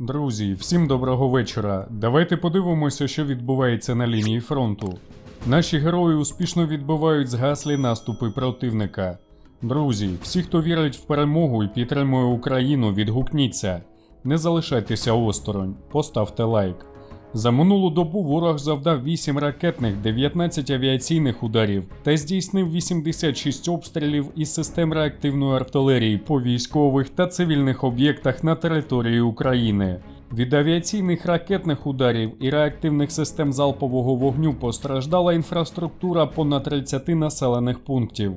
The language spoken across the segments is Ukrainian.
Друзі, всім доброго вечора. Давайте подивимося, що відбувається на лінії фронту. Наші герої успішно відбивають згаслі наступи противника. Друзі, всі, хто вірить в перемогу і підтримує Україну, відгукніться. Не залишайтеся осторонь, поставте лайк. За минулу добу ворог завдав 8 ракетних, 19 авіаційних ударів та здійснив 86 обстрілів із систем реактивної артилерії по військових та цивільних об'єктах на території України. Від авіаційних ракетних ударів і реактивних систем залпового вогню постраждала інфраструктура понад 30 населених пунктів.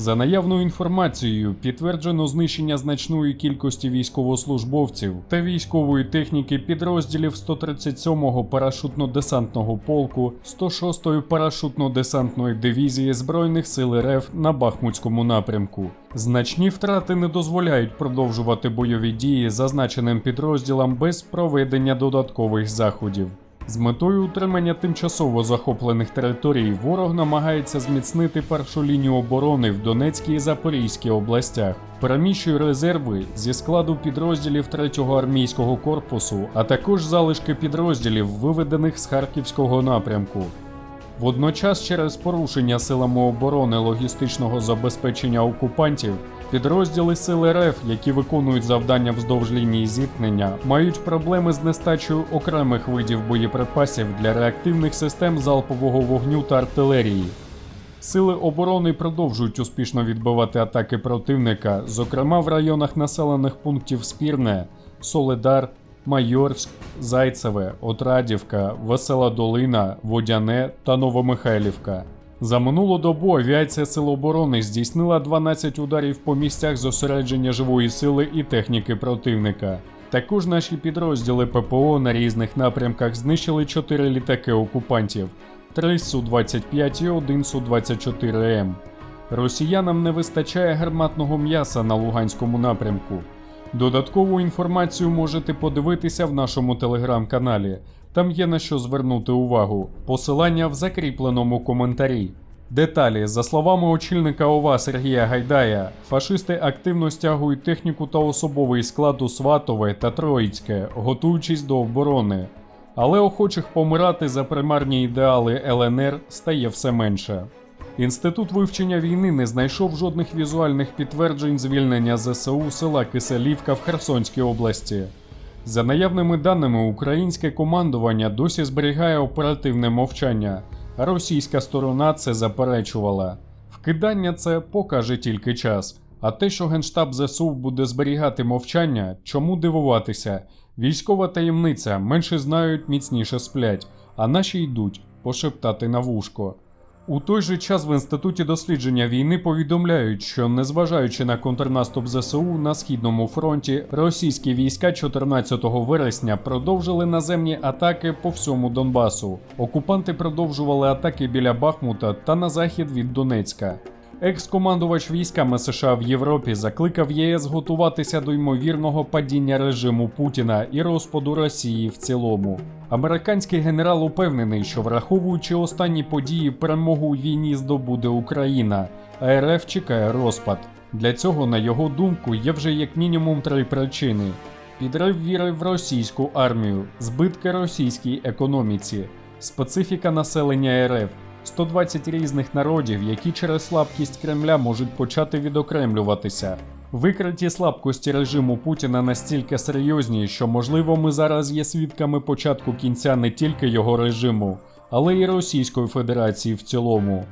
За наявною інформацією, підтверджено знищення значної кількості військовослужбовців та військової техніки підрозділів 137-го парашутно-десантного полку 106-ї парашутно-десантної дивізії Збройних сил РФ на Бахмутському напрямку. Значні втрати не дозволяють продовжувати бойові дії зазначеним підрозділам без проведення додаткових заходів. З метою утримання тимчасово захоплених територій ворог намагається зміцнити першу лінію оборони в Донецькій і Запорізькій областях, переміщує резерви зі складу підрозділів 3-го армійського корпусу, а також залишки підрозділів, виведених з Харківського напрямку. Водночас, через порушення силами оборони логістичного забезпечення окупантів, підрозділи сил РФ, які виконують завдання вздовж лінії зіткнення, мають проблеми з нестачею окремих видів боєприпасів для реактивних систем залпового вогню та артилерії. Сили оборони продовжують успішно відбивати атаки противника, зокрема в районах населених пунктів Спірне, Соледар, Майорськ, Зайцеве, Отрадівка, Весела Долина, Водяне та Новомихайлівка. За минулу добу авіація Сил оборони здійснила 12 ударів по місцях зосередження живої сили і техніки противника. Також наші підрозділи ППО на різних напрямках знищили 4 літаки окупантів, 3 Су-25 і 1 Су-24М. Росіянам не вистачає гарматного м'яса на Луганському напрямку. Додаткову інформацію можете подивитися в нашому телеграм-каналі. Там є на що звернути увагу. Посилання в закріпленому коментарі. Деталі, за словами очільника ОВА Сергія Гайдая, фашисти активно стягують техніку та особовий склад у Сватове та Троїцьке, готуючись до оборони. Але охочих помирати за примарні ідеали ЛНР стає все менше. Інститут вивчення війни не знайшов жодних візуальних підтверджень звільнення ЗСУ села Киселівка в Херсонській області. За наявними даними, українське командування досі зберігає оперативне мовчання, а російська сторона це заперечувала. Вкидання це покаже тільки час. А те, що Генштаб ЗСУ буде зберігати мовчання, чому дивуватися? Військова таємниця менше знають, міцніше сплять, а наші йдуть пошептати на вушко. У той же час в інституті дослідження війни повідомляють, що незважаючи на контрнаступ ЗСУ на східному фронті, російські війська 14 вересня продовжили наземні атаки по всьому Донбасу. Окупанти продовжували атаки біля Бахмута та на захід від Донецька. Екс-командувач військами США в Європі закликав ЄС готуватися до ймовірного падіння режиму Путіна і розпаду Росії в цілому. Американський генерал упевнений, що враховуючи останні події, перемогу у війні здобуде Україна, а РФ чекає розпад. Для цього, на його думку, є вже як мінімум три причини: підрив віри в російську армію, збитки російській економіці, специфіка населення РФ. 120 різних народів, які через слабкість Кремля можуть почати відокремлюватися. Викриті слабкості режиму Путіна настільки серйозні, що можливо ми зараз є свідками початку кінця не тільки його режиму, але й Російської Федерації в цілому.